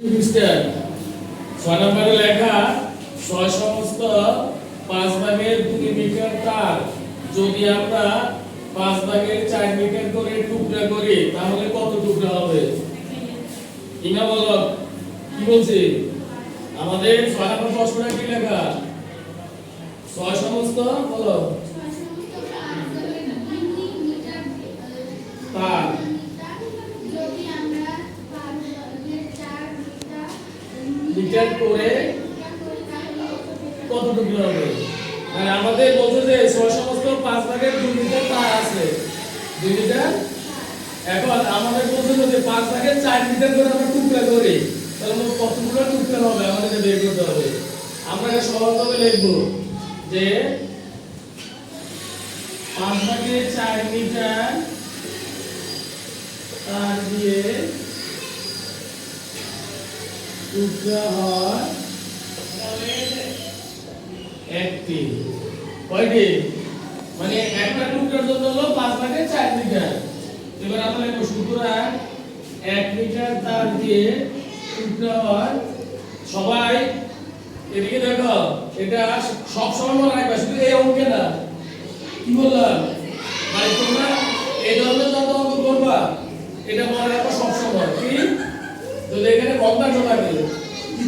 Mister ছয় লেখা, ছয় সমস্ত পাঁচ ভাগের দুই মিটার তার। যদি আমরা পাঁচ ভাগের চার মিটার করে টুকরা করি, তাহলে কত টুকরা হবে? ইনা বলো, কি বলছি? আমাদের ছয় নম্বর প্রশ্নটা কি লেখা? ছয় সমস্ত বলো। মিটার করে কত টুকরা হবে? মানে আমাদের বলছে যে সমস্ত পাঁচ ভাগের দুই মিটার তার আছে। দুই মিটার এখন আমাদের বলছে যে পাঁচ ভাগের চার মিটার করে আমরা টুকরা করি। তাহলে মোট কতগুলো টুকরা হবে? আমাদের বের করতে হবে। আমরা সহজভাবে লিখব যে পাঁচ ভাগের চার মিটার তার দিয়ে টুকরা হয়। একটি। কয়টি? মানে একটা টুকরার জন্য হলো পাঁচ ভাগের চার মিটার এবার আমরা লিখব সুতরাং এক মিটার তার দিয়ে টুকরা হয়। সবাই, এদিকে দেখো, এটা সব সময় মনে রাখবে, শুধু এই অঙ্কে না কি বললাম মানে তোমরা এই ধরনের যত অঙ্ক করবা এটা মনে রাখবা সব সময় কি যদি এখানে ভগ্নাংশ থাকে কি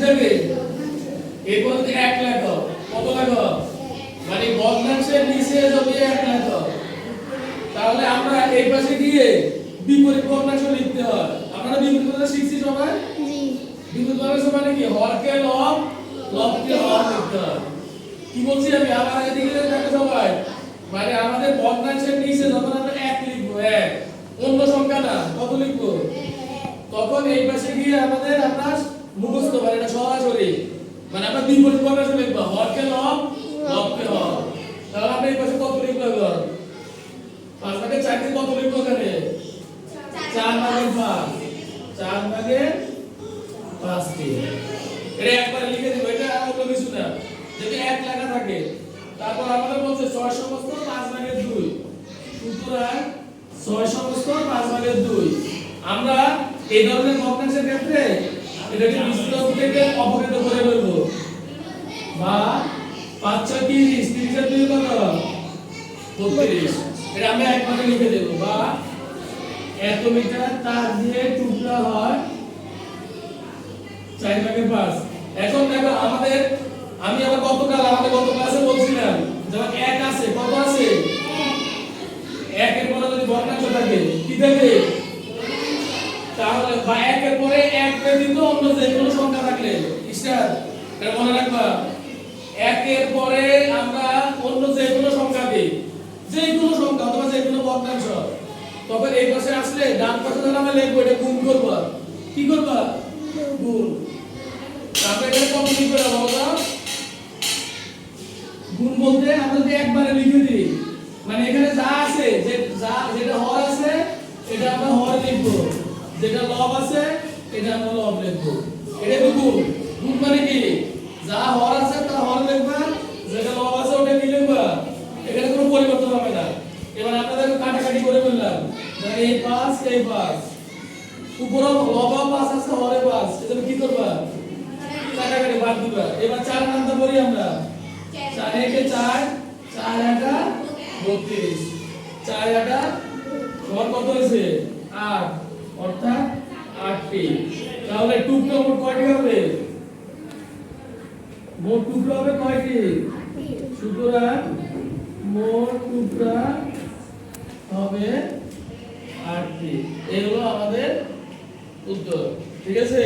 এরপর যদি এক লেখো কত লেখো মানে ভগ্নাংশের নিচে যদি এক লেখো তাহলে আমরা এই পাশে গিয়ে বিপরীত ভগ্নাংশ লিখতে হয়। আপনারা বিপরীত ভগ্নাংশ শিখছি সবাই? বিপরীত ভগ্নাংশ মানে কি? হরকে লব লবকে হর লিখতে হয়। কি বলছি আমি? আবার আগে দিকে দেখো সবাই। মানে আমাদের ভগ্নাংশের নিচে যখন আমরা এক লিখব এক। অন্য সংখ্যা না কত লিখব? তখন এই পাশে গিয়ে আমাদের আমরা মুখস্থ মানে এটা সরাসরি। মানে আমরা বিপরীত ভগ্নাংশ লিখব হরকে লব লবকে হর তাহলে আমরা এই পাশে কত লিখব এখন পাঁচ ভাগে চার দিয়ে কত লিখব এখানে? চার ভাগের পাঁচ। চার ভাগের পাঁচটি এটা একবারে লিখে দিব, এটা অন্য কিছু না। যদি এক লেখা থাকে, তারপর আমাদের বলছে ছয় সমস্ত, পাঁচ ভাগের দুই। সুতরাং ছয় সমস্ত, পাঁচ ভাগের দুই। আমরা এই ধরনের ভগ্নাংশের ক্ষেত্রে এটাকে বিস্তর থেকে অপকৃত করে ফেলব বা পাঁচ ছয় তিরিশ তিরিশের এটা আমি লিখে দেব। বা এত মিটার তার দিয়ে টুকরা হয় চার ভাগের পাঁচ। এখন দেখো আমাদের, আমি আবার গতকাল, আমাদের গত ক্লাসে বলছিলাম এক আছে, কত আছে? একের পরে যদি ভগ্নাংশ থাকে, কি থাকে তাহলে বা একের পরে এক ব্যতীত অন্য যে কোনো সংখ্যা থাকলে। স্টার এটা মনে রাখবা, একের পরে আমরা অন্য যে কোনো সংখ্যা দিই। যে কোনো সংখ্যা অথবা যে কোনো ভগ্নাংশ তখন এই পাশে আসলে ডান পাশে যখন আমরা লিখব, এটা গুণ করবা। কি করবা? গুণ। তারপরে এটা কত লিখবে না বলো গুণ বলতে আমরা একবারে লিখে দিই মানে এখানে যা আছে, যে যা, যেটা হর আছে, এটা আমরা হর লিখব। যেটা লব আছে এটা লব লিখব এটা তো গুণ মানে কি? যা হর আছে তা হর লিখবা, যেটা লব আছে ওটা কি লিখবা। এখানে কোনো পরিবর্তন হবে না। এবার আপনাদের কাটাকাটি করে ফেললাম ধর এই পাঁচ এই পাঁচ। উপরে লবা পাঁচ আছে, হরে পাঁচ। এজন্য কি করবা? কাটাকাটি বাদ দিবা। এবার চার নামটা বলি আমরা? চার একে চার চার আটা বত্রিশ। চার আটা, তোমার কত হয়েছে? আট। অর্থাৎ আটটি তাহলে টুকরো মোট কয়টি হবে? মোট টুকরো হবে কয়টি? সুতরাং মোট টুকরা হবে আটটি এগুলো আমাদের উত্তর। ঠিক আছে?